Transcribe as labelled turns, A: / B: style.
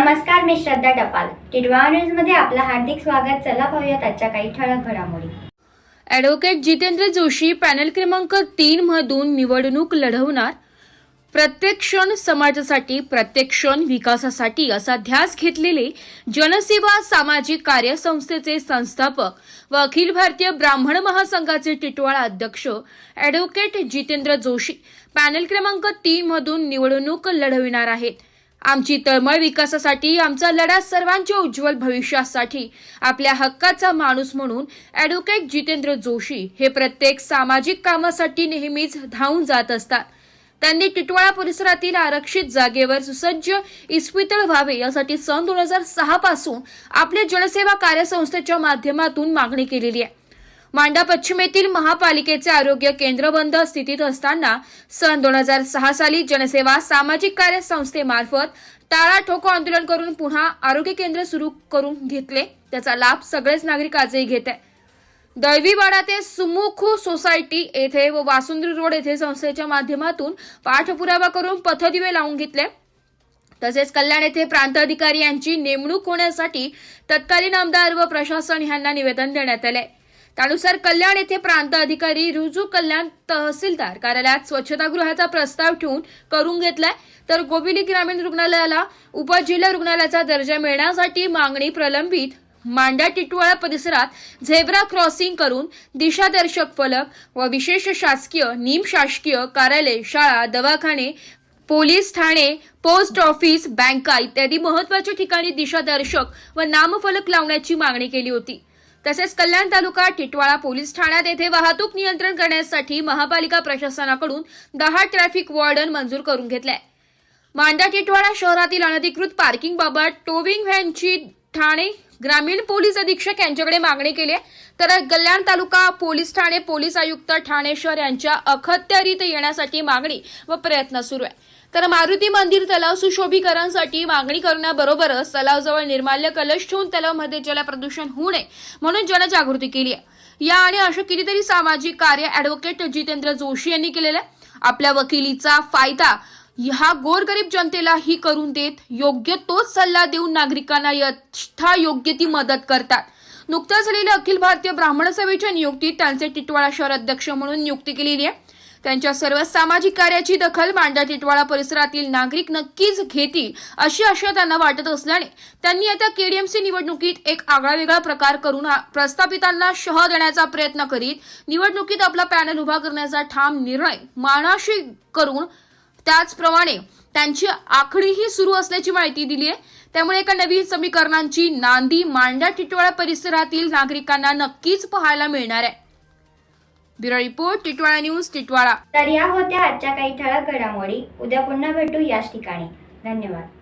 A: नमस्कार मी श्रद्धा टपाल. टिडवा न्यूजमध्ये आपलं हार्दिक स्वागत. चला पाहूयात आजच्या काही ठळक घडामोडी.
B: ॲडव्होकेट जितेंद्र जोशी पॅनल क्रमांक तीन मधून निवडणूक लढवणार. प्रत्येक क्षण समाजासाठी प्रत्येक क्षण विकासासाठी असा ध्यास घेतलेले जनसेवा सामाजिक कार्य संस्थेचे संस्थापक व अखिल भारतीय ब्राह्मण महासंघाचे टिटवाळा अध्यक्ष ॲडव्होकेट जितेंद्र जोशी पॅनल क्रमांक तीन मधून निवडणूक लढविणार आहेत. आमची तळमळ विकासासाठी आमचा लढा सर्वांच्या उज्ज्वल भविष्यासाठी आपल्या हक्काचा माणूस म्हणून ॲडव्होकेट जितेंद्र जोशी हे प्रत्येक सामाजिक कामासाठी नेहमीच धावून जात असतात. त्यांनी टिटवाळा परिसरातील आरक्षित जागेवर सुसज्ज इस्पितळ व्हावे यासाठी सन दोन हजार सहा पासून आपल्या जनसेवा कार्यसंस्थेच्या माध्यमातून मागणी केलेली आहे. मांडा पश्चिमेतील महापालिकेचे आरोग्य केंद्र बंद स्थितीत असताना सन दोन हजार सहा साली जनसेवा सामाजिक कार्य संस्थेमार्फत टाळा ठोको आंदोलन करून पुन्हा आरोग्य केंद्र सुरू करून घेतले. त्याचा लाभ सगळेच नागरिक आजही घेत आहे. दळवीवाडा ते सुमुखू सोसायटी येथे व वासुंद्री रोड येथे संस्थेच्या माध्यमातून पाठपुरावा करून पथदिवे लावून घेतले. तसेच कल्याण येथे प्रांत अधिकारी यांची नेमणूक होण्यासाठी तत्कालीन आमदार व प्रशासन यांना निवेदन देण्यात आले. त्यानुसार कल्याण येथे प्रांत अधिकारी रुजू कल्याण तहसीलदार कार्यालयात स्वच्छतागृहाचा प्रस्ताव ठेवून करून घेतलाय. तर गोबिली ग्रामीण रुग्णालयाला उपजिल्हा रुग्णालयाचा दर्जा मिळण्यासाठी मागणी प्रलंबित. मांडा टिटवाळा परिसरात झेब्रा क्रॉसिंग करून दिशादर्शक फलक व विशेष शासकीय निमशासकीय कार्यालय शाळा दवाखाने पोलीस ठाणे पोस्ट ऑफिस बँका इत्यादी महत्त्वाच्या ठिकाणी दिशादर्शक व नामफलक लावण्याची मागणी केली होती. तसेच कल्याण तालुका टिटवाळा पोलीस ठाण्यात येथे वाहतूक नियंत्रण करण्यासाठी महापालिका प्रशासनाकडून दहा ट्रॅफिक वॉर्डन मंजूर करून घेतले. मांडा टिटवाळा शहरातील अनधिकृत पार्किंग बाबत टोविंग व्हॅनची ठाणे ग्रामीण पोलीस अधीक्षक यांच्याकडे मागणी केली आहे. तर कल्याण तालुका पोलीस ठाणे पोलीस आयुक्त ठाणे शहर यांच्या अखत्यारीत येण्यासाठी मागणी व प्रयत्न सुरू आहे. तर मारुती मंदिर तलाव सुशोभीकरणसाठी मागणी करण्याबरोबरच तलावजवळ निर्माल्य कलश ठेवून तलावमध्ये जलप्रदूषण होऊ नये म्हणून जनजागृती केली आहे. या आणि अशा कितीतरी सामाजिक कार्य ॲडव्होकेट जितेंद्र जोशी यांनी केलेलं आहे. आपल्या वकिलीचा फायदा ह्या गोरगरीब जनतेला ही करून देत योग्य तोच सल्ला देऊन नागरिकांना यथा योग्य ती मदत करतात. नुकत्याच झालेल्या अखिल भारतीय ब्राह्मण सभेच्या नियुक्तीत त्यांचे टिटवाळा शहर अध्यक्ष म्हणून नियुक्ती केलेली आहे. त्यांच्या सर्व सामाजिक कार्याची दखल मांडा टिटवाळा परिसरातील नागरिक नक्कीच घेतील अशी आशा त्यांना वाटत असल्याने त्यांनी आता केडीएमसी निवडणुकीत एक आगळा वेगळा प्रकार करून प्रस्थापितांना शह देण्याचा प्रयत्न करीत निवडणुकीत आपला पॅनल उभा करण्याचा ठाम निर्णय मानाशी करून त्याचप्रमाणे त्यांची आखणीही सुरू असल्याची माहिती दिली आहे. त्यामुळे एका नवीन समीकरणांची नांदी मांडा टिटवाळा परिसरातील नागरिकांना नक्कीच पाहायला मिळणार आहे. Bureau report Titwala news Titwala.
A: तर या होत्या आजच्या काही ठळक घडामोडी. उद्या पुन्हा भेटू याच ठिकाणी. धन्यवाद.